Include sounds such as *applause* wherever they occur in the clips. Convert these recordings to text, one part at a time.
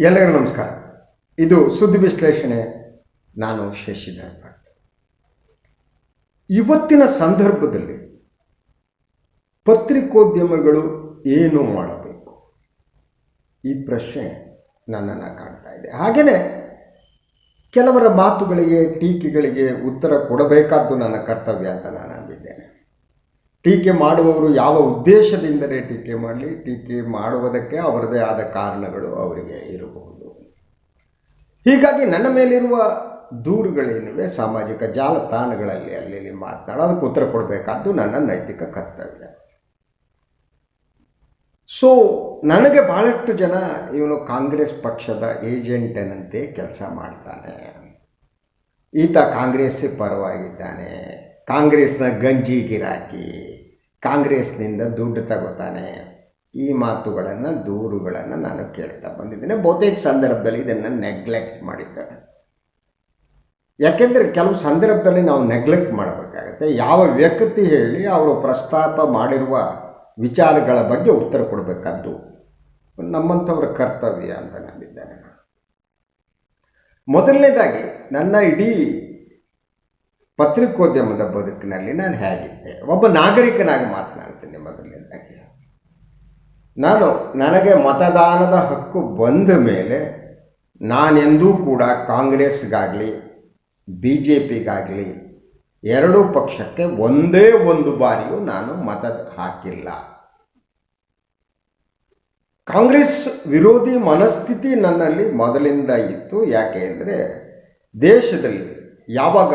ಎಲ್ಲರಿಗೂ ನಮಸ್ಕಾರ. ಇದು ಸುದ್ದಿ ವಿಶ್ಲೇಷಣೆ. ನಾನು ಶಶಿಧರ್ ಭಟ್ ಇವತ್ತಿನ ಸಂದರ್ಭದಲ್ಲಿ ಪತ್ರಿಕೋದ್ಯಮಗಳು ಏನು ಮಾಡಬೇಕು? ಈ ಪ್ರಶ್ನೆ ನನ್ನನ್ನು ಕಾಣ್ತಾ ಇದೆ. ಹಾಗೆಯೇ ಕೆಲವರ ಮಾತುಗಳಿಗೆ, ಟೀಕೆಗಳಿಗೆ ಉತ್ತರ ಕೊಡಬೇಕಾದ್ದು ನನ್ನ ಕರ್ತವ್ಯ ಅಂತ ನಾನು ಟೀಕೆ ಮಾಡುವವರು ಯಾವ ಉದ್ದೇಶದಿಂದಲೇ ಟೀಕೆ ಮಾಡಲಿ, ಟೀಕೆ ಮಾಡುವುದಕ್ಕೆ ಅವರದೇ ಆದ ಕಾರಣಗಳು ಅವರಿಗೆ ಇರಬಹುದು. ಹೀಗಾಗಿ ನನ್ನ ಮೇಲಿರುವ ದೂರುಗಳೇನಿವೆ, ಸಾಮಾಜಿಕ ಜಾಲತಾಣಗಳಲ್ಲಿ ಅಲ್ಲಿ ಮಾತನಾಡೋದಕ್ಕೆ ಉತ್ತರ ಕೊಡಬೇಕಾದ್ದು ನನ್ನ ನೈತಿಕ ಕರ್ತವ್ಯ. ಸೊ ನನಗೆ ಬಹಳಷ್ಟು ಜನ ಇವನು ಕಾಂಗ್ರೆಸ್ ಪಕ್ಷದ ಏಜೆಂಟನಂತೆ ಕೆಲಸ ಮಾಡ್ತಾನೆ. ಈತ ಕಾಂಗ್ರೆಸ್ ಪರವಾಗಿದ್ದಾನೆ. ಕಾಂಗ್ರೆಸ್ನ ಗಂಜಿ ಗಿರಾಕಿ. ಕಾಂಗ್ರೆಸ್ನಿಂದ ದುಡ್ಡು ತಗೋತಾನೆ. ಈ ಮಾತುಗಳನ್ನು, ದೂರುಗಳನ್ನು ನಾನು ಕೇಳ್ತಾ ಬಂದಿದ್ದೇನೆ. ಬಹುತೇಕ ಸಂದರ್ಭದಲ್ಲಿ ಇದನ್ನು ನೆಗ್ಲೆಕ್ಟ್ ಮಾಡಿದ್ದಾಳೆ ಯಾಕೆಂದರೆ ಕೆಲವು ಸಂದರ್ಭದಲ್ಲಿ ನಾವು ನೆಗ್ಲೆಕ್ಟ್ ಮಾಡಬೇಕಾಗತ್ತೆ. ಯಾವ ವ್ಯಕ್ತಿ ಹೇಳಿ ಅವರು ಪ್ರಸ್ತಾಪ ಮಾಡಿರುವ ವಿಚಾರಗಳ ಬಗ್ಗೆ ಉತ್ತರ ಕೊಡಬೇಕಾದ್ದು? ನಮ್ಮಂಥವ್ರ ಕರ್ತವ್ಯ ಅಂತ ನಂಬಿದ್ದೇನೆ ನಾನು. ಮೊದಲನೇದಾಗಿ, ನನ್ನ ಇಡೀ ಪತ್ರಿಕೋದ್ಯಮದ ಬದುಕಿನಲ್ಲಿ ನಾನು ಹೇಗಿದ್ದೆ? ಒಬ್ಬ ನಾಗರಿಕನಾಗಿ ಮಾತನಾಡ್ತೀನಿ ಮೊದಲನೇದಾಗಿ ನಾನು ನನಗೆ ಮತದಾನದ ಹಕ್ಕು ಬಂದ ಮೇಲೆ ನಾನೆಂದೂ ಕೂಡ ಕಾಂಗ್ರೆಸ್ಗಾಗಲಿ ಬಿ ಜೆ ಪಿಗಾಗಲಿ ಎರಡೂ ಪಕ್ಷಕ್ಕೆ ಒಂದೇ ಒಂದು ಬಾರಿಯೂ ನಾನು ಮತ ಹಾಕಿಲ್ಲ. ಕಾಂಗ್ರೆಸ್ ವಿರೋಧಿ ಮನಸ್ಥಿತಿ ನನ್ನಲ್ಲಿ ಮೊದಲಿಂದ ಇತ್ತು. ಯಾಕೆ ಅಂದರೆ ದೇಶದಲ್ಲಿ ಯಾವಾಗ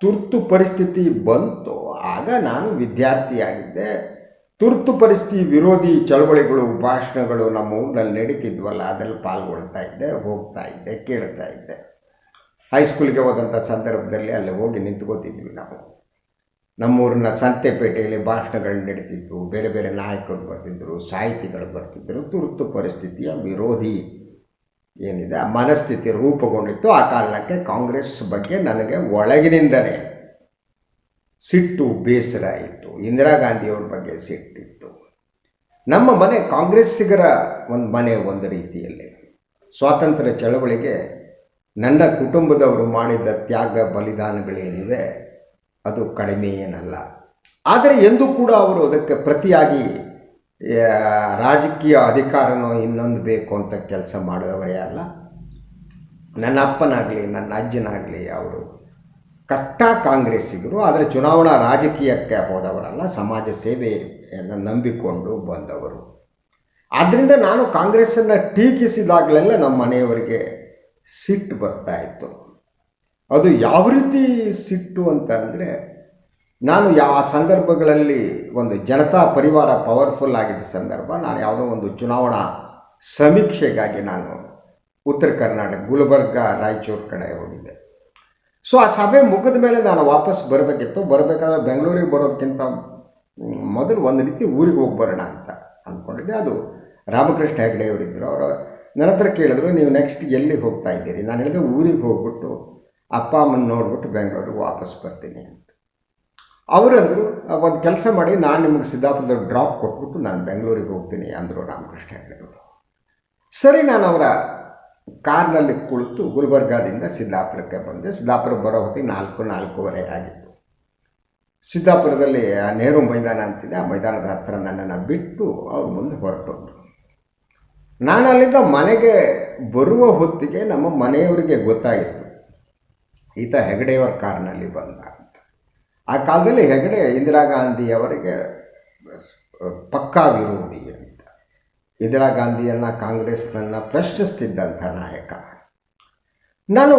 ತುರ್ತು ಪರಿಸ್ಥಿತಿ ಬಂತು, ಆಗ ನಾನು ವಿದ್ಯಾರ್ಥಿಯಾಗಿದ್ದೆ. ತುರ್ತು ಪರಿಸ್ಥಿತಿ ವಿರೋಧಿ ಚಳವಳಿಗಳು, ಭಾಷಣಗಳು ನಮ್ಮ ಊರಿನಲ್ಲಿ ನಡೀತಿದ್ವಲ್ಲ ಅದರಲ್ಲಿ ಪಾಲ್ಗೊಳ್ತಾ ಇದ್ದೆ, ಹೋಗ್ತಾ ಇದ್ದೆ, ಕೇಳ್ತಾ ಇದ್ದೆ. ಹೈಸ್ಕೂಲ್ಗೆ ಹೋದಂಥ ಸಂದರ್ಭದಲ್ಲಿ ಅಲ್ಲಿ ಹೋಗಿ ನಿಂತ್ಕೋತಿದ್ವಿ ನಾವು. ನಮ್ಮೂರಿನ ಸಂತೆಪೇಟೆಯಲ್ಲಿ ಭಾಷಣಗಳು ನಡೀತಿದ್ವು, ಬೇರೆ ಬೇರೆ ನಾಯಕರು ಬರ್ತಿದ್ದರು ಸಾಹಿತಿಗಳು ಬರ್ತಿದ್ದರು ತುರ್ತು ಪರಿಸ್ಥಿತಿಯ ವಿರೋಧಿ ಏನಿದೆ? ಆ ಮನಸ್ಥಿತಿ ರೂಪುಗೊಂಡಿತ್ತು. ಆ ಕಾರಣಕ್ಕೆ ಕಾಂಗ್ರೆಸ್ ಬಗ್ಗೆ ನನಗೆ ಒಳಗಿನಿಂದಲೇ ಸಿಟ್ಟು ಬೇಸರ ಇತ್ತು. ಇಂದಿರಾ ಗಾಂಧಿಯವ್ರ ಬಗ್ಗೆ ಸಿಟ್ಟಿತ್ತು. ನಮ್ಮ ಮನೆ ಕಾಂಗ್ರೆಸ್ಸಿಗರ ಒಂದು ಮನೆ ಒಂದು ರೀತಿಯಲ್ಲಿ. ಸ್ವಾತಂತ್ರ್ಯ ಚಳವಳಿಗೆ ನನ್ನ ಕುಟುಂಬದವರು ಮಾಡಿದ ತ್ಯಾಗ ಬಲಿದಾನಗಳೇನಿವೆ, ಅದು ಕಡಿಮೆ ಏನಲ್ಲ ಆದರೆ ಎಂದೂ ಕೂಡ ಅವರು ಅದಕ್ಕೆ ಪ್ರತಿಯಾಗಿ ರಾಜಕೀಯ ಅಧಿಕಾರನೋ ಇನ್ನೊಂದು ಬೇಕು ಅಂತ ಕೆಲಸ ಮಾಡಿದವರೇ ಅಲ್ಲ. ನನ್ನ ಅಪ್ಪನಾಗಲಿ, ನನ್ನ ಅಜ್ಜನಾಗಲಿ ಅವರು ಕಟ್ಟ ಕಾಂಗ್ರೆಸ್ಸಿಗರು, ಆದರೆ ಚುನಾವಣಾ ರಾಜಕೀಯಕ್ಕೆ ಹೋದವರಲ್ಲ, ಸಮಾಜ ಸೇವೆಯನ್ನು ನಂಬಿಕೊಂಡು ಬಂದವರು. ಆದ್ದರಿಂದ ನಾನು ಕಾಂಗ್ರೆಸ್ಸನ್ನು ಟೀಕಿಸಿದಾಗಲೆಲ್ಲ ನಮ್ಮ ಮನೆಯವರಿಗೆ ಸಿಟ್ಟು ಬರ್ತಾ ಇತ್ತು. ಅದು ಯಾವ ರೀತಿ ಸಿಟ್ಟು ಅಂತ ಅಂದರೆ ನಾನು ಯಾವ ಸಂದರ್ಭಗಳಲ್ಲಿ ಒಂದು ಜನತಾ ಪರಿವಾರ ಪವರ್ಫುಲ್ ಆಗಿದ್ದ ಸಂದರ್ಭ, ನಾನು ಯಾವುದೋ ಒಂದು ಚುನಾವಣಾ ಸಮೀಕ್ಷೆಗಾಗಿ ನಾನು ಉತ್ತರ ಕರ್ನಾಟಕ, ಗುಲ್ಬರ್ಗ, ರಾಯಚೂರು ಕಡೆ ಹೋಗಿದ್ದೆ. ಸೊ ಆ ಸಭೆ ಮುಗಿದ ಮೇಲೆ ನಾನು ವಾಪಸ್ ಬರಬೇಕಿತ್ತು. ಬರಬೇಕಾದ್ರೆ ಬೆಂಗಳೂರಿಗೆ ಬರೋದಕ್ಕಿಂತ ಮೊದಲು ಒಂದು ರೀತಿ ಊರಿಗೆ ಹೋಗಿ ಬರೋಣ ಅಂತ ಅಂದ್ಕೊಂಡಿದ್ದೆ. ಅದು ರಾಮಕೃಷ್ಣ ಹೆಗಡೆಯವರಿದ್ದರು ಅವರು ನನ್ನ ಹತ್ರ ಕೇಳಿದ್ರು, ನೀವು ನೆಕ್ಸ್ಟ್ ಎಲ್ಲಿ ಹೋಗ್ತಾ ಇದ್ದೀರಿ? ನಾನು ಹೇಳಿದೆ, ಊರಿಗೆ ಹೋಗ್ಬಿಟ್ಟು ಅಪ್ಪ ಅಮ್ಮನ ನೋಡ್ಬಿಟ್ಟು ಬೆಂಗಳೂರಿಗೆ ವಾಪಸ್ ಬರ್ತೀನಿ ಅವರಂದರು, ಒಂದು ಕೆಲಸ ಮಾಡಿ, ನಾನು ನಿಮಗೆ ಸಿದ್ದಾಪುರದಲ್ಲಿ ಡ್ರಾಪ್ ಕೊಟ್ಬಿಟ್ಟು ನಾನು ಬೆಂಗಳೂರಿಗೆ ಹೋಗ್ತೀನಿ ಅಂದರು ರಾಮಕೃಷ್ಣ ಹೆಗಡೆಯವರು ಸರಿ, ನಾನು ಅವರ ಕಾರ್ನಲ್ಲಿ ಕುಳಿತು ಗುಲ್ಬರ್ಗಾದಿಂದ ಸಿದ್ದಾಪುರಕ್ಕೆ ಬಂದೆ. ಸಿದ್ದಾಪುರ ಬರೋ ಹೊತ್ತಿಗೆ ನಾಲ್ಕು, ನಾಲ್ಕೂವರೆ ಆಗಿತ್ತು. ಸಿದ್ದಾಪುರದಲ್ಲಿ, ಆ ನೆಹರು ಮೈದಾನ ಅಂತಿದೆ. ಆ ಮೈದಾನದ ಹತ್ತಿರ ನನ್ನನ್ನು ಬಿಟ್ಟು ಅವ್ರ ಮುಂದೆ ಹೊರಟೋದ್ರು. ನಾನು ಅಲ್ಲಿಂದ ಮನೆಗೆ ಬರುವ ಹೊತ್ತಿಗೆ ನಮ್ಮ ಮನೆಯವರಿಗೆ ಗೊತ್ತಾಗಿತ್ತು ಈತ ಹೆಗಡೆಯವರ ಕಾರ್ನಲ್ಲಿ ಬಂದ. ಆ ಕಾಲದಲ್ಲಿ ಹೆಗಡೆ ಇಂದಿರಾ ಗಾಂಧಿಯವರಿಗೆ ಪಕ್ಕಾ ವಿರೋಧಿ ಅಂತ. ಇಂದಿರಾ ಗಾಂಧಿಯನ್ನು ಕಾಂಗ್ರೆಸ್ನನ್ನು ಪ್ರಶ್ನಿಸ್ತಿದ್ದಂಥ ನಾಯಕ. ನಾನು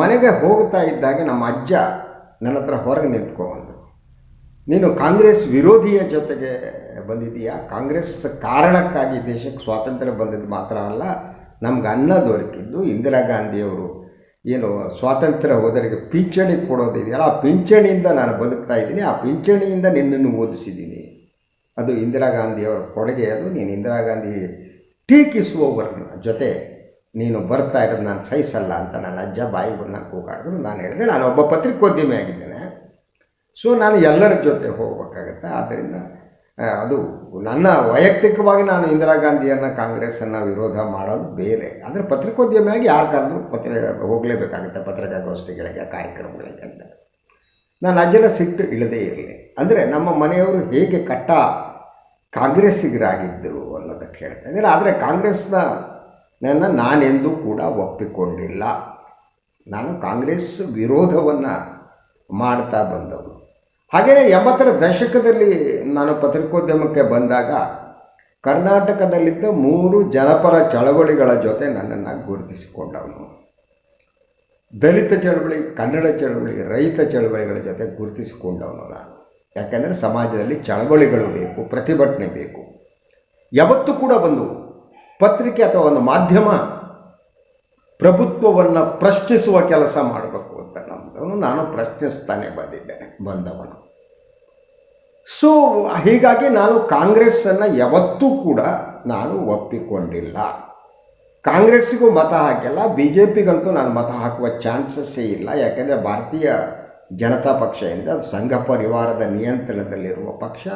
ಮನೆಗೆ ಹೋಗ್ತಾ ಇದ್ದಾಗ ನಮ್ಮ ಅಜ್ಜ ನನ್ನ ಹತ್ರ ಹೊರಗೆ ನಿಂತ್ಕೊ ಅಂದರು. ನೀನು ಕಾಂಗ್ರೆಸ್ ವಿರೋಧಿಯ ಜೊತೆಗೆ ಬಂದಿದೀಯಾ ಕಾಂಗ್ರೆಸ್ ಕಾರಣಕ್ಕಾಗಿ ದೇಶಕ್ಕೆ ಸ್ವಾತಂತ್ರ್ಯ ಬಂದಿದ್ದು ಮಾತ್ರ ಅಲ್ಲ, ನಮ್ಗೆ ಅನ್ನ ದೊರಕಿದ್ದು ಇಂದಿರಾ ಗಾಂಧಿಯವರು ಏನು, ಸ್ವಾತಂತ್ರ್ಯ ಹೋದರಿಗೆ ಪಿಂಚಣಿ ಕೊಡೋದಿದೆಯಲ್ಲ ಆ ಪಿಂಚಣಿಯಿಂದ ನಾನು ಬದುಕ್ತಾ ಇದ್ದೀನಿ, ಆ ಪಿಂಚಣಿಯಿಂದ ನಿನ್ನನ್ನು ಓದಿಸಿದ್ದೀನಿ. ಅದು ಇಂದಿರಾ ಗಾಂಧಿಯವರ ಕೊಡುಗೆ, ಅದು ನೀನು ಇಂದಿರಾ ಗಾಂಧಿ ಟೀಕಿಸುವವರ ಜೊತೆ ನೀನು ಬರ್ತಾ ಇರೋದು ನಾನು ಸಹಿಸಲ್ಲ ಅಂತ ನನ್ನ ಅಜ್ಜ ಬಾಯಿ ಬಂದಾಗ ಕೂಗಾಡಿದ್ರು. ನಾನು ಹೇಳಿದೆ, ನಾನು ಒಬ್ಬ ಪತ್ರಿಕೋದ್ಯಮಿ ಆಗಿದ್ದೇನೆ ಸೊ ನಾನು ಎಲ್ಲರ ಜೊತೆ ಹೋಗಬೇಕಾಗತ್ತೆ. ಆದ್ದರಿಂದ ಅದು ನನ್ನ ವೈಯಕ್ತಿಕವಾಗಿ ನಾನು ಇಂದಿರಾ ಗಾಂಧಿಯನ್ನು ಕಾಂಗ್ರೆಸ್ಸನ್ನು ವಿರೋಧ ಮಾಡೋದು ಬೇರೆ. ಅಂದರೆ ಪತ್ರಿಕೋದ್ಯಮಿಯಾಗಿ ಯಾರು ಕರೆದ್ರು ಪತ್ರಿಕೆ ಹೋಗಲೇಬೇಕಾಗುತ್ತೆ ಪತ್ರಿಕಾಗೋಷ್ಠಿಗಳಿಗೆ, ಕಾರ್ಯಕ್ರಮಗಳಿಗೆ ಅಂತ. ನಾನು ಅಜ್ಜನ ಸಿಟ್ಟು ಇಳದೇ ಇರಲಿ. ಅಂದರೆ ನಮ್ಮ ಮನೆಯವರು ಹೇಗೆ ಕಟ್ಟ ಕಾಂಗ್ರೆಸ್ಸಿಗರಾಗಿದ್ದರು ಅನ್ನೋದಕ್ಕೆ ಹೇಳ್ತಾ ಇದ್ದಾರೆ ಆದರೆ ಕಾಂಗ್ರೆಸ್ನ ನನ್ನ ನಾನೆಂದೂ ಕೂಡ ಒಪ್ಪಿಕೊಂಡಿಲ್ಲ. ನಾನು ಕಾಂಗ್ರೆಸ್ ವಿರೋಧವನ್ನು ಮಾಡ್ತಾ ಬಂದವನು. ಹಾಗೆಯೇ ಎಂಬತ್ತರ ದಶಕದಲ್ಲಿ ನಾನು ಪತ್ರಿಕೋದ್ಯಮಕ್ಕೆ ಬಂದಾಗ ಕರ್ನಾಟಕದಲ್ಲಿದ್ದ ಮೂರು ಜನಪರ ಚಳವಳಿಗಳ ಜೊತೆ ನನ್ನನ್ನು ಗುರುತಿಸಿಕೊಂಡವನು. ದಲಿತ ಚಳವಳಿ, ಕನ್ನಡ ಚಳವಳಿ, ರೈತ ಚಳವಳಿಗಳ ಜೊತೆ ಗುರುತಿಸಿಕೊಂಡವನು ನಾನು. ಯಾಕೆಂದರೆ ಸಮಾಜದಲ್ಲಿ ಚಳವಳಿಗಳು ಬೇಕು, ಪ್ರತಿಭಟನೆ ಬೇಕು. ಯಾವತ್ತೂ ಕೂಡ ಒಂದು ಪತ್ರಿಕೆ ಅಥವಾ ಒಂದು ಮಾಧ್ಯಮ ಪ್ರಭುತ್ವವನ್ನು ಪ್ರಶ್ನಿಸುವ ಕೆಲಸ ಮಾಡಬೇಕು ಅಂತ ನಮ್ಮದವನು ನಾನು ಪ್ರಶ್ನಿಸ್ತಾನೆ ಬಂದಿದ್ದೇನೆ, ಬಂದವನು. ಸೊ ಹೀಗಾಗಿ ನಾನು ಕಾಂಗ್ರೆಸ್ಸನ್ನು ಯಾವತ್ತೂ ಕೂಡ ನಾನು ಒಪ್ಪಿಕೊಂಡಿಲ್ಲ. ಕಾಂಗ್ರೆಸ್ಸಿಗೂ ಮತ ಹಾಕಿಲ್ಲ ಬಿ ಜೆ ಪಿಗಂತೂ ನಾನು ಮತ ಹಾಕುವ ಚಾನ್ಸಸ್ಸೇ ಇಲ್ಲ. ಯಾಕೆಂದರೆ ಭಾರತೀಯ ಜನತಾ ಪಕ್ಷ ಏನಿದೆ, ಅದು ಸಂಘ ಪರಿವಾರದ ನಿಯಂತ್ರಣದಲ್ಲಿರುವ ಪಕ್ಷ.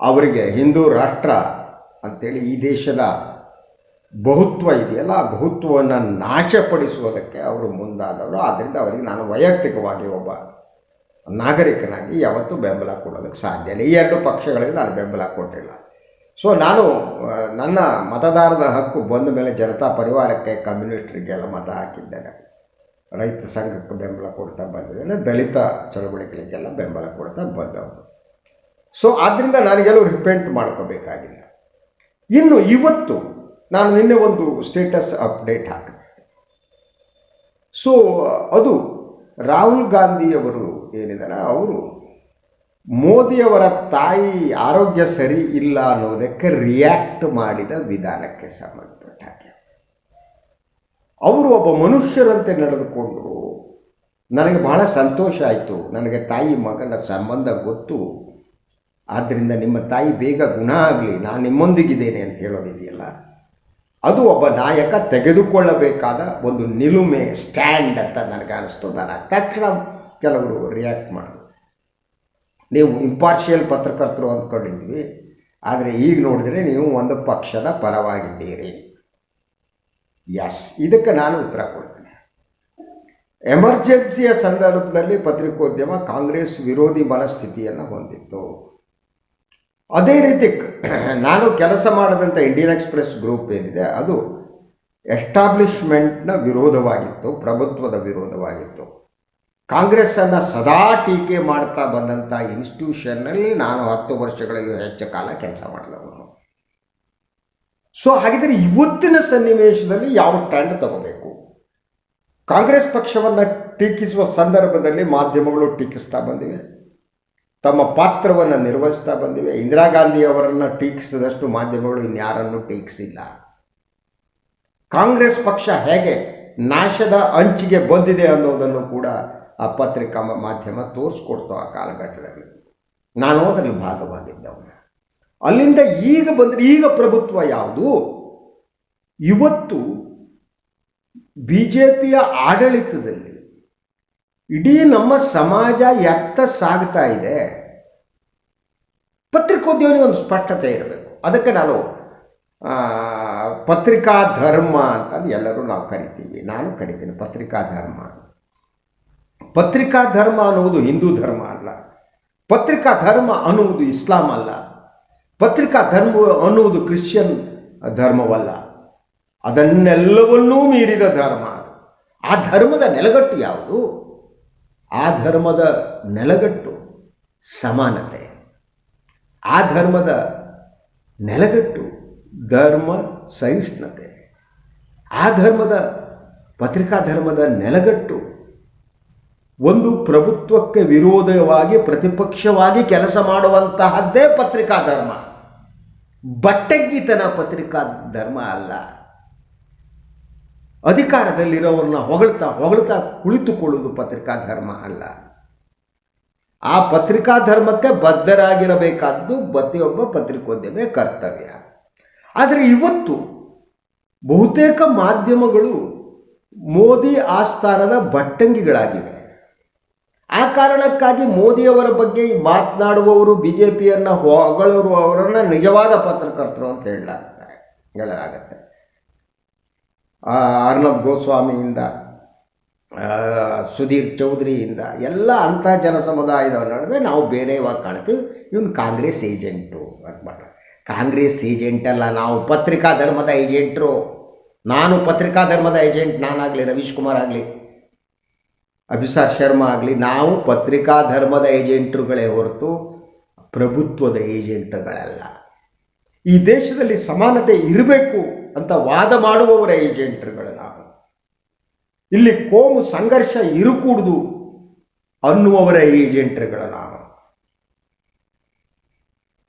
ಅವರಿಗೆ ಹಿಂದೂ ರಾಷ್ಟ್ರ ಅಂಥೇಳಿ ಈ ದೇಶದ ಬಹುತ್ವ ಇದೆಯಲ್ಲ ಆ ಬಹುತ್ವವನ್ನು ನಾಶಪಡಿಸುವುದಕ್ಕೆ ಅವರು ಮುಂದಾದವರು. ಆದ್ದರಿಂದ ಅವರಿಗೆ ನಾನು ವೈಯಕ್ತಿಕವಾಗಿ ಒಬ್ಬ ನಾಗರಿಕನಾಗಿ ಯಾವತ್ತೂ ಬೆಂಬಲ ಕೊಡೋದಕ್ಕೆ ಸಾಧ್ಯ ಇಲ್ಲ. ಈ ಎರಡು ಪಕ್ಷಗಳಿಗೆ ನಾನು ಬೆಂಬಲ ಕೊಟ್ಟಿಲ್ಲ. ಸೊ ನಾನು ನನ್ನ ಮತದಾರರ ಹಕ್ಕು ಬಂದ ಮೇಲೆ ಜನತಾ ಪರಿವಾರಕ್ಕೆ ಕಮ್ಯುನಿಸ್ಟ್ರಿಗೆಲ್ಲ ಮತ ಹಾಕಿದ್ದೇನೆ. ರೈತ ಸಂಘಕ್ಕೆ ಬೆಂಬಲ ಕೊಡ್ತಾ ಬಂದಿದ್ದೇನೆ. ದಲಿತ ಚಳವಳಿಗಳಿಗೆಲ್ಲ ಬೆಂಬಲ ಕೊಡ್ತಾ ಬಂದವನು. ಸೊ ಆದ್ದರಿಂದ ನನಗೆಲ್ಲೂ ರಿಪೆಂಟ್ ಮಾಡ್ಕೋಬೇಕಾಗಿಲ್ಲ. ಇನ್ನು ಇವತ್ತು ನಾನು ನಿನ್ನೆ ಒಂದು ಸ್ಟೇಟಸ್ ಅಪ್ಡೇಟ್ ಹಾಕಿದೆ. ಸೊ ಅದು ರಾಹುಲ್ ಗಾಂಧಿಯವರು ಏನಿದ್ದಾರೆ ಅವರು ಮೋದಿಯವರ ತಾಯಿ ಆರೋಗ್ಯ ಸರಿ ಇಲ್ಲ ಅನ್ನೋದಕ್ಕೆ ರಿಯಾಕ್ಟ್ ಮಾಡಿದ ವಿಧಾನಕ್ಕೆ ಸಂಬಂಧಪಟ್ಟ ಹಾಗೆ ಅವರು ಒಬ್ಬ ಮನುಷ್ಯರಂತೆ ನಡೆದುಕೊಂಡರು ನನಗೆ ಬಹಳ ಸಂತೋಷ ಆಯಿತು. ನನಗೆ ತಾಯಿ ಮಗನ ಸಂಬಂಧ ಗೊತ್ತು. ಆದ್ದರಿಂದ ನಿಮ್ಮ ತಾಯಿ ಬೇಗ ಗುಣ ಆಗಲಿ. ನಾನು ನಿಮ್ಮೊಂದಿಗಿದ್ದೇನೆ ಅಂತ ಹೇಳೋದಿದೆಯಲ್ಲ? ಅದು ಒಬ್ಬ ನಾಯಕ ತೆಗೆದುಕೊಳ್ಳಬೇಕಾದ ಒಂದು ನಿಲುಮೆ, ಸ್ಟ್ಯಾಂಡ್ ಅಂತ ನನಗೆ ಅನಿಸ್ತು. ನಾನು ತಕ್ಷಣ ಕೆಲವರು ರಿಯಾಕ್ಟ್ ಮಾಡೋದು ನೀವು ಇಂಪಾರ್ಷಿಯಲ್ ಪತ್ರಕರ್ತರು ಅಂದ್ಕೊಂಡಿದ್ವಿ. ಆದರೆ ಈಗ ನೋಡಿದರೆ ನೀವು ಒಂದು ಪಕ್ಷದ ಪರವಾಗಿದ್ದೀರಿ. ಎಸ್ ಇದಕ್ಕೆ ನಾನು ಉತ್ತರ ಕೊಡ್ತೇನೆ. ಎಮರ್ಜೆನ್ಸಿಯ ಸಂದರ್ಭದಲ್ಲಿ ಪತ್ರಿಕೋದ್ಯಮ ಕಾಂಗ್ರೆಸ್ ವಿರೋಧಿ ಮನಸ್ಥಿತಿಯನ್ನು ಹೊಂದಿತ್ತು. ಅದೇ ರೀತಿ *coughs* ನಾನು ಕೆಲಸ ಮಾಡಿದಂಥ ಇಂಡಿಯನ್ ಎಕ್ಸ್ಪ್ರೆಸ್ ಗ್ರೂಪ್ ಏನಿದೆ, ಅದು ಎಸ್ಟಾಬ್ಲಿಷ್ಮೆಂಟ್ನ ವಿರೋಧವಾಗಿತ್ತು, ಪ್ರಭುತ್ವದ ವಿರೋಧವಾಗಿತ್ತು. ಕಾಂಗ್ರೆಸ್ಸನ್ನು ಸದಾ ಟೀಕೆ ಮಾಡ್ತಾ ಬಂದಂಥ ಇನ್ಸ್ಟಿಟ್ಯೂಷನ್ನಲ್ಲಿ ನಾನು ಹತ್ತು ವರ್ಷಗಳಿಗೂ ಹೆಚ್ಚು ಕಾಲ ಕೆಲಸ ಮಾಡಿದವನು. ಸೊ, ಹಾಗಿದ್ರೆ ಇವತ್ತಿನ ಸನ್ನಿವೇಶದಲ್ಲಿ ಯಾವ ಸ್ಟ್ಯಾಂಡ್ ತಗೋಬೇಕು? ಕಾಂಗ್ರೆಸ್ ಪಕ್ಷವನ್ನು ಟೀಕಿಸುವ ಸಂದರ್ಭದಲ್ಲಿ ಮಾಧ್ಯಮಗಳು ಟೀಕಿಸ್ತಾ ಬಂದಿವೆ. ತಮ್ಮ ಪಾತ್ರವನ್ನು ನಿರ್ವಹಿಸ್ತಾ ಬಂದಿವೆ. ಇಂದಿರಾ ಗಾಂಧಿ ಅವರನ್ನು ಟೀಕಿಸಿದಷ್ಟು ಮಾಧ್ಯಮಗಳು ಇನ್ಯಾರನ್ನು ಟೀಕಿಸಿಲ್ಲ. ಕಾಂಗ್ರೆಸ್ ಪಕ್ಷ ಹೇಗೆ ನಾಶದ ಅಂಚಿಗೆ ಬಂದಿದೆ ಅನ್ನೋದನ್ನು ಕೂಡ ಆ ಪತ್ರಿಕಾ ಮಾಧ್ಯಮ ತೋರಿಸ್ಕೊಡ್ತು ಆ ಕಾಲಘಟ್ಟದಲ್ಲಿ. ನಾನು ಅದರಲ್ಲಿ ಭಾಗವಾಗಿದ್ದವನು. ಅಲ್ಲಿಂದ ಈಗ ಬಂದರೆ ಈಗ ಪ್ರಭುತ್ವ ಯಾವುದು? ಇವತ್ತು ಬಿ ಜೆ ಪಿಯ ಆಡಳಿತದಲ್ಲಿ ಇಡೀ ನಮ್ಮ ಸಮಾಜ ಎತ್ತ ಸಾಗ್ತಾ ಇದೆ. ಪತ್ರಿಕೋದ್ಯಮಿಗೆ ಒಂದು ಸ್ಪಷ್ಟತೆ ಇರಬೇಕು. ಅದಕ್ಕೆ ನಾನು ಪತ್ರಿಕಾ ಧರ್ಮ ಅಂತ ಎಲ್ಲರೂ ನಾವು ಕರಿತೀವಿ. ನಾನು ಕರಿತೀನಿ ಪತ್ರಿಕಾ ಧರ್ಮ ಪತ್ರಿಕಾ ಧರ್ಮ ಅನ್ನುವುದು ಹಿಂದೂ ಧರ್ಮ ಅಲ್ಲ. ಪತ್ರಿಕಾ ಧರ್ಮ ಅನ್ನುವುದು ಇಸ್ಲಾಂ ಅಲ್ಲ. ಪತ್ರಿಕಾ ಧರ್ಮ ಅನ್ನುವುದು ಕ್ರಿಶ್ಚಿಯನ್ ಧರ್ಮವಲ್ಲ. ಅದನ್ನೆಲ್ಲವನ್ನೂ ಮೀರಿದ ಧರ್ಮ ಆ ಧರ್ಮದ ನೆಲಗಟ್ಟು ಯಾವುದು? ಆ ಧರ್ಮದ ನೆಲಗಟ್ಟು ಸಮಾನತೆ. ಆ ಧರ್ಮದ ನೆಲಗಟ್ಟು ಧರ್ಮ ಸಹಿಷ್ಣುತೆ. ಆ ಧರ್ಮದ, ಪತ್ರಿಕಾ ಧರ್ಮದ ನೆಲಗಟ್ಟು ಒಂದು ಪ್ರಭುತ್ವಕ್ಕೆ ವಿರೋಧವಾಗಿ ಪ್ರತಿಪಕ್ಷವಾಗಿ ಕೆಲಸ ಮಾಡುವಂತಹದ್ದೇ ಪತ್ರಿಕಾ ಧರ್ಮ. ಬಟ್ಟೆಗೀತನ ಪತ್ರಿಕಾ ಧರ್ಮ ಅಲ್ಲ. ಅಧಿಕಾರದಲ್ಲಿರೋರನ್ನ ಹೊಗಳ್ತಾ ಹೊಗಳ್ತಾ ಕುಳಿತುಕೊಳ್ಳುವುದು ಪತ್ರಿಕಾ ಧರ್ಮ ಅಲ್ಲ. ಆ ಪತ್ರಿಕಾ ಧರ್ಮಕ್ಕೆ ಬದ್ಧರಾಗಿರಬೇಕಾದ್ದು ಪ್ರತಿಯೊಬ್ಬ ಪತ್ರಿಕೋದ್ಯಮ ಕರ್ತವ್ಯ. ಆದರೆ ಇವತ್ತು ಬಹುತೇಕ ಮಾಧ್ಯಮಗಳು ಮೋದಿ ಆಸ್ಥಾನದ ಭಟ್ಟಂಗಿಗಳಾಗಿವೆ. ಆ ಕಾರಣಕ್ಕಾಗಿ ಮೋದಿಯವರ ಬಗ್ಗೆ ಮಾತನಾಡುವವರು ಬಿ ಜೆ ಪಿಯನ್ನು ಹೊಗಳವರು ಅವರನ್ನು ನಿಜವಾದ ಪತ್ರಕರ್ತರು ಅಂತ ಹೇಳಲಾಗ್ತಾರೆ ಹೇಳಲಾಗತ್ತೆ. ಅರ್ನಬ್ ಗೋಸ್ವಾಮಿಯಿಂದ ಸುಧೀರ್ ಚೌಧರಿಯಿಂದ, ಎಲ್ಲ ಅಂಥ ಜನ ಸಮುದಾಯದವ್ರ ನಡುವೆ ನಾವು ಬೇರೆವಾಗಿ ಕಾಣ್ತೀವಿ. ಇವನು ಕಾಂಗ್ರೆಸ್ ಏಜೆಂಟು ಅಂತ ಮಾಡ ಕಾಂಗ್ರೆಸ್ ಏಜೆಂಟ್ ಅಲ್ಲ, ನಾವು ಪತ್ರಿಕಾ ಧರ್ಮದ ಏಜೆಂಟ್ರು. ನಾನು ಪತ್ರಿಕಾ ಧರ್ಮದ ಏಜೆಂಟ್, ನಾನಾಗಲಿ, ರವೀಶ್ ಕುಮಾರ್ ಆಗಲಿ, ಅಭಿಸಾರ್ ಶರ್ಮಾ ಆಗಲಿ, ನಾವು ಪತ್ರಿಕಾ ಧರ್ಮದ ಏಜೆಂಟ್ರುಗಳೇ ಹೊರತು ಪ್ರಭುತ್ವದ ಏಜೆಂಟ್ಗಳಲ್ಲ ಈ ದೇಶದಲ್ಲಿ ಸಮಾನತೆ ಇರಬೇಕು. ಅಂತ ವಾದ ಮಾಡುವವರ ಏಜೆಂಟ್ರುಗಳು ನಾವು. ಇಲ್ಲಿ ಕೋಮು ಸಂಘರ್ಷ ಇರಕೂಡುದು ಅನ್ನುವವರ ಏಜೆಂಟ್ರುಗಳು ನಾವು.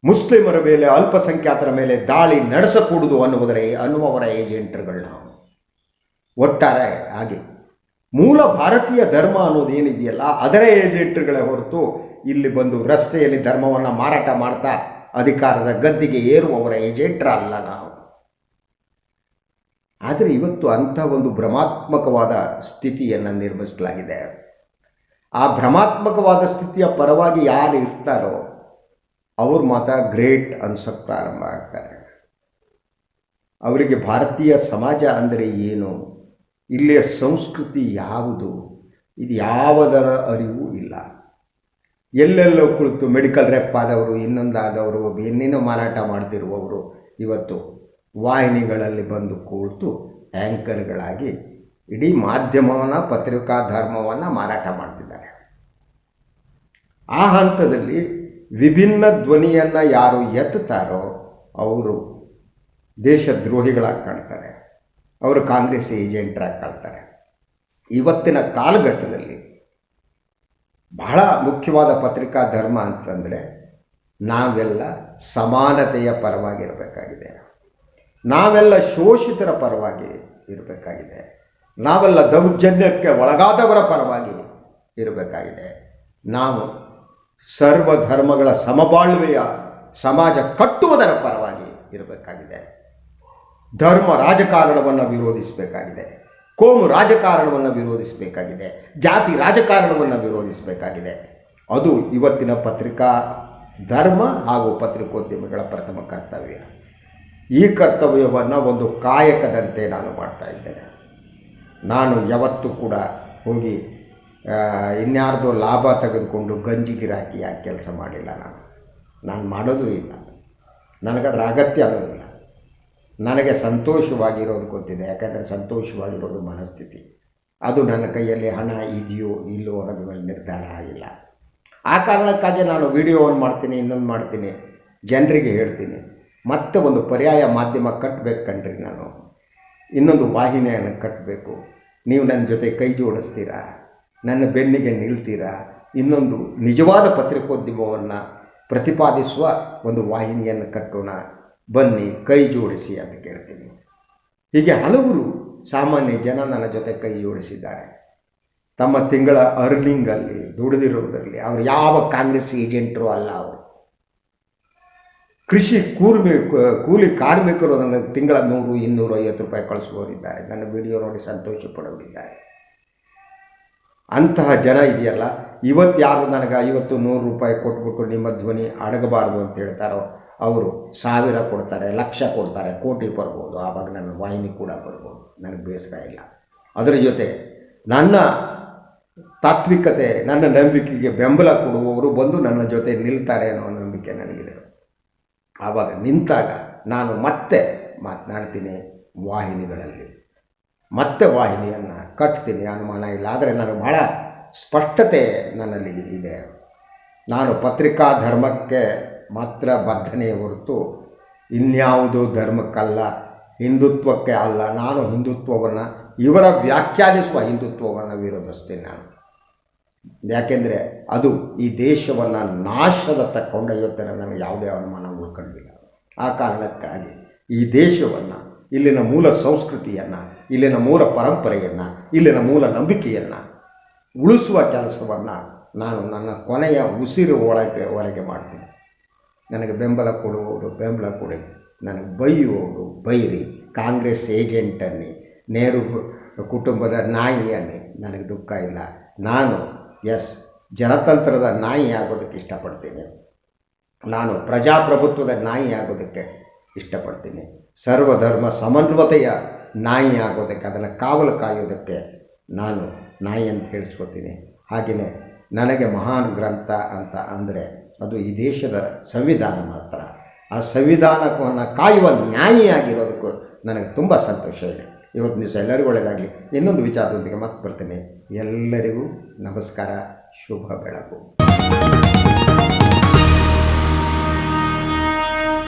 ಮುಸ್ಲಿಮರ ಮೇಲೆ, ಅಲ್ಪಸಂಖ್ಯಾತರ ಮೇಲೆ ದಾಳಿ ನಡೆಸಕೂಡುದು ಅನ್ನುವುದರ, ಅನ್ನುವವರ ಏಜೆಂಟ್ರುಗಳು ನಾವು. ಒಟ್ಟಾರೆ ಹಾಗೆ ಮೂಲ ಭಾರತೀಯ ಧರ್ಮ ಅನ್ನೋದು ಏನಿದೆಯಲ್ಲ, ಅದರ ಏಜೆಂಟ್ರುಗಳೇ ಹೊರತು ಇಲ್ಲಿ ಬಂದು ರಸ್ತೆಯಲ್ಲಿ ಧರ್ಮವನ್ನು ಮಾರಾಟ ಮಾಡ್ತಾ ಅಧಿಕಾರದ ಗದ್ದಿಗೆ ಏರುವವರ ಏಜೆಂಟ್ರ ಅಲ್ಲ ನಾವು. ಆದರೆ ಇವತ್ತು ಅಂಥ ಒಂದು ಭ್ರಮಾತ್ಮಕವಾದ ಸ್ಥಿತಿಯನ್ನು ನಿರ್ಮಿಸಲಾಗಿದೆ. ಆ ಭ್ರಮಾತ್ಮಕವಾದ ಸ್ಥಿತಿಯ ಪರವಾಗಿ ಯಾರು ಇರ್ತಾರೋ ಅವ್ರ ಮಾತ್ರ ಗ್ರೇಟ್ ಅನ್ಸೋಕ್ಕೆ ಪ್ರಾರಂಭ ಆಗ್ತಾರೆ. ಅವರಿಗೆ ಭಾರತೀಯ ಸಮಾಜ ಅಂದರೆ ಏನು? ಇಲ್ಲಿಯ ಸಂಸ್ಕೃತಿ ಯಾವುದು? ಇದು ಯಾವುದರ ಅರಿವು ಇಲ್ಲ. ಎಲ್ಲೆಲ್ಲೋ ಕುಳಿತು ಮೆಡಿಕಲ್ ರೆಪ್ ಆದವರು, ಇನ್ನೊಂದಾದವರು, ಇನ್ನೇನೋ ಮಾರಾಟ ಮಾಡ್ತಿರುವವರು ಇವತ್ತು ವಾಹಿನಿಗಳಲ್ಲಿ ಬಂದು ಕೂಳ್ತು ಆ್ಯಂಕರ್ಗಳಾಗಿ ಇಡೀ ಮಾಧ್ಯಮವನ್ನು, ಪತ್ರಿಕಾ ಧರ್ಮವನ್ನು ಮಾರಾಟ ಮಾಡ್ತಿದ್ದಾರೆ. ಆ ಹಂತದಲ್ಲಿ ವಿಭಿನ್ನ ಧ್ವನಿಯನ್ನು ಯಾರು ಎತ್ತುತ್ತಾರೋ ಅವರು ದೇಶದ್ರೋಹಿಗಳಾಗಿ ಕಾಣ್ತಾರೆ. ಅವರು ಕಾಂಗ್ರೆಸ್ ಏಜೆಂಟ್ರಾಗಿ ಕಾಣ್ತಾರೆ. ಇವತ್ತಿನ ಕಾಲಘಟ್ಟದಲ್ಲಿ ಬಹಳ ಮುಖ್ಯವಾದ ಪತ್ರಿಕಾ ಧರ್ಮ ಅಂತಂದರೆ ನಾವೆಲ್ಲ ಸಮಾನತೆಯ ಪರವಾಗಿರಬೇಕಾಗಿದೆ. ನಾವೆಲ್ಲ ಶೋಷಿತರ ಪರವಾಗಿ ಇರಬೇಕಾಗಿದೆ. ನಾವೆಲ್ಲ ದೌರ್ಜನ್ಯಕ್ಕೆ ಒಳಗಾದವರ ಪರವಾಗಿ ಇರಬೇಕಾಗಿದೆ. ನಾವು ಸರ್ವ ಧರ್ಮಗಳ ಸಮಬಾಳ್ವೆಯ ಸಮಾಜ ಕಟ್ಟುವುದರ ಪರವಾಗಿ ಇರಬೇಕಾಗಿದೆ. ಧರ್ಮ ರಾಜಕಾರಣವನ್ನು ವಿರೋಧಿಸಬೇಕಾಗಿದೆ. ಕೋಮು ರಾಜಕಾರಣವನ್ನು ವಿರೋಧಿಸಬೇಕಾಗಿದೆ. ಜಾತಿ ರಾಜಕಾರಣವನ್ನು ವಿರೋಧಿಸಬೇಕಾಗಿದೆ. ಅದು ಇವತ್ತಿನ ಪತ್ರಿಕಾ ಧರ್ಮ ಹಾಗೂ ಪತ್ರಿಕೋದ್ಯಮಿಗಳ ಪ್ರಥಮ ಕರ್ತವ್ಯ. ಈ ಕರ್ತವ್ಯವನ್ನು ಒಂದು ಕಾಯಕದಂತೆ ನಾನು ಮಾಡ್ತಾ ಇದ್ದೇನೆ. ನಾನು ಯಾವತ್ತೂ ಕೂಡ ಹೋಗಿ ಇನ್ಯಾರ್ದು ಲಾಭ ತೆಗೆದುಕೊಂಡು ಗಂಜಿಗಿರಾಕಿ ಯಾಕೆ ಕೆಲಸ ಮಾಡಿಲ್ಲ ನಾನು. ನಾನು ಮಾಡೋದೂ ಇಲ್ಲ. ನನಗದರ ಅಗತ್ಯನೂ ಇಲ್ಲ. ನನಗೆ ಸಂತೋಷವಾಗಿರೋದು ಗೊತ್ತಿದೆ. ಯಾಕಂದರೆ ಸಂತೋಷವಾಗಿರೋದು ಮನಸ್ಥಿತಿ. ಅದು ನನ್ನ ಕೈಯಲ್ಲಿ ಹಣ ಇದೆಯೋ ಇಲ್ಲೋ ಅನ್ನೋದ್ರ ಮೇಲೆ ನಿರ್ಧಾರ ಆಗಿಲ್ಲ. ಆ ಕಾರಣಕ್ಕಾಗಿ ನಾನು ವಿಡಿಯೋವನ್ನು ಮಾಡ್ತೀನಿ, ಇನ್ನೊಂದು ಮಾಡ್ತೀನಿ. ಜನರಿಗೆ ಹೇಳ್ತೀನಿ. ಮತ್ತೆ ಒಂದು ಪರ್ಯಾಯ ಮಾಧ್ಯಮ ಕಟ್ಟಬೇಕು ಕಣ್ರಿ ನಾನು. ಇನ್ನೊಂದು ವಾಹಿನಿಯನ್ನು ಕಟ್ಟಬೇಕು ನೀವು ನನ್ನ ಜೊತೆ ಕೈ ಜೋಡಿಸ್ತೀರಾ? ನನ್ನ ಬೆನ್ನಿಗೆ ನಿಲ್ತೀರಾ? ಇನ್ನೊಂದು ನಿಜವಾದ ಪತ್ರಿಕೋದ್ಯಮವನ್ನು ಪ್ರತಿಪಾದಿಸುವ ಒಂದು ವಾಹಿನಿಯನ್ನು ಕಟ್ಟೋಣ. ಬನ್ನಿ, ಕೈ ಜೋಡಿಸಿ ಅಂತ ಕೇಳ್ತೀನಿ. ಹೀಗೆ ಹಲವರು ಸಾಮಾನ್ಯ ಜನ ನನ್ನ ಜೊತೆ ಕೈ ಜೋಡಿಸಿದ್ದಾರೆ. ತಮ್ಮ ತಿಂಗಳ ಅರ್ನಿಂಗಲ್ಲಿ ದುಡಿದಿರುವುದರಲ್ಲಿ ಅವರು ಯಾವ ಕಾಂಗ್ರೆಸ್ ಏಜೆಂಟರು ಅಲ್ಲ ಅವರು. ಕೃಷಿ ಕೂರ್ಮಿ ಕೂಲಿ ಕಾರ್ಮಿಕರು ನನಗೆ ತಿಂಗಳ ನೂರು, ಇನ್ನೂರು ಐವತ್ತು ರೂಪಾಯಿ ಕಳಿಸುವವರಿದ್ದಾರೆ. ನನ್ನ ವಿಡಿಯೋ ನೋಡಿ ಸಂತೋಷ ಪಡೋರಿದ್ದಾರೆ ಅಂತಹ ಜನ ಇದೆಯಲ್ಲ, ಇವತ್ತು ಯಾರು ನನಗೆ ಐವತ್ತು, ನೂರು ರೂಪಾಯಿ ಕೊಟ್ಬಿಟ್ಟು ನಿಮ್ಮ ಧ್ವನಿ ಅಡಗಬಾರ್ದು ಅಂತ ಹೇಳ್ತಾರೋ, ಅವರು ಸಾವಿರ ಕೊಡ್ತಾರೆ, ಲಕ್ಷ ಕೊಡ್ತಾರೆ, ಕೋಟಿ ಬರ್ಬೋದು, ಆವಾಗ ನನ್ನ ವಾಹಿನಿ ಕೂಡ ಬರ್ಬೋದು, ನನಗೆ ಬೇಸರ ಇಲ್ಲ. ಅದರ ಜೊತೆ ನನ್ನ ತಾತ್ವಿಕತೆ, ನನ್ನ ನಂಬಿಕೆಗೆ ಬೆಂಬಲ ಕೊಡುವವರು ಬಂದು ನನ್ನ ಜೊತೆ ನಿಲ್ತಾರೆ ಅನ್ನೋ ನಂಬಿಕೆ ನನಗಿದೆ. ಆವಾಗ ನಿಂತಾಗ ನಾನು ಮತ್ತೆ ಮಾತನಾಡ್ತೀನಿ ವಾಹಿನಿಗಳಲ್ಲಿ. ಮತ್ತೆ ವಾಹಿನಿಯನ್ನು ಕಟ್ತೀನಿ, ಅನುಮಾನ ಇಲ್ಲ. ಆದರೆ ನನಗೆ ಬಹಳ ಸ್ಪಷ್ಟತೆ ನನ್ನಲ್ಲಿ ಇದೆ. ನಾನು ಪತ್ರಿಕಾ ಧರ್ಮಕ್ಕೆ ಮಾತ್ರ ಬದ್ಧನೇ ಹೊರತು ಇನ್ಯಾವುದೋ ಧರ್ಮಕ್ಕಲ್ಲ, ಹಿಂದುತ್ವಕ್ಕೆ ಅಲ್ಲ. ನಾನು ಹಿಂದುತ್ವವನ್ನು, ಇವರ ವ್ಯಾಖ್ಯಾನಿಸುವ ಹಿಂದುತ್ವವನ್ನು ವಿರೋಧಿಸ್ತೀನಿ ನಾನು. ಯಾಕೆಂದರೆ ಅದು ಈ ದೇಶವನ್ನು ನಾಶದತ್ತ ಕೊಂಡೊಯ್ಯುತ್ತೆ ನನಗೆ ಯಾವುದೇ ಅನುಮಾನ ಉಳ್ಕೊಂಡಿಲ್ಲ ಆ ಕಾರಣಕ್ಕಾಗಿ ಈ ದೇಶವನ್ನು, ಇಲ್ಲಿನ ಮೂಲ ಸಂಸ್ಕೃತಿಯನ್ನು, ಇಲ್ಲಿನ ಮೂಲ ಪರಂಪರೆಯನ್ನು, ಇಲ್ಲಿನ ಮೂಲ ನಂಬಿಕೆಯನ್ನು ಉಳಿಸುವ ಕೆಲಸವನ್ನು ನಾನು ನನ್ನ ಕೊನೆಯ ಉಸಿರು ಒಳಗೆ ಒಳಗೆ ಮಾಡ್ತೀನಿ. ನನಗೆ ಬೆಂಬಲ ಕೊಡುವವರು ಬೆಂಬಲ ಕೊಡಿ. ನನಗೆ ಬೈಯುವವರು ಬೈರಿ. ಕಾಂಗ್ರೆಸ್ ಏಜೆಂಟ್ ಅನ್ನಿ ನೆಹರು ಕುಟುಂಬದ ನಾಯಿ ಅನ್ನಿ ನನಗೆ ದುಃಖ ಇಲ್ಲ. ನಾನು ಎಸ್ ಜನತಂತ್ರದ ನಾಯಿ ಆಗೋದಕ್ಕೆ ಇಷ್ಟಪಡ್ತೀನಿ. ನಾನು ಪ್ರಜಾಪ್ರಭುತ್ವದ ನಾಯಿಯಾಗೋದಕ್ಕೆ ಇಷ್ಟಪಡ್ತೀನಿ. ಸರ್ವಧರ್ಮ ಸಮನ್ವತೆಯ ನಾಯಿಯಾಗೋದಕ್ಕೆ, ಅದನ್ನು ಕಾವಲು ಕಾಯೋದಕ್ಕೆ ನಾನು ನಾಯಿ ಅಂತ ಹೇಳಿಸ್ಕೊತೀನಿ. ಹಾಗೆಯೇ ನನಗೆ ಮಹಾನ್ ಗ್ರಂಥ ಅಂತ ಅಂದರೆ ಅದು ಈ ದೇಶದ ಸಂವಿಧಾನ ಮಾತ್ರ. ಆ ಸಂವಿಧಾನವನ್ನು ಕಾಯುವ ನ್ಯಾಯಿಯಾಗಿರೋದಕ್ಕೂ ನನಗೆ ತುಂಬ ಸಂತೋಷ ಇದೆ. ಇವತ್ತು ದಿವಸ ಎಲ್ಲರಿಗೂ ಒಳ್ಳೆಯದಾಗಲಿ ಇನ್ನೊಂದು ವಿಚಾರದೊಂದಿಗೆ ಮತ್ತೆ ಬರ್ತೇನೆ. ಎಲ್ಲರಿಗೂ ನಮಸ್ಕಾರ. ಶುಭ ಬೆಳಕು.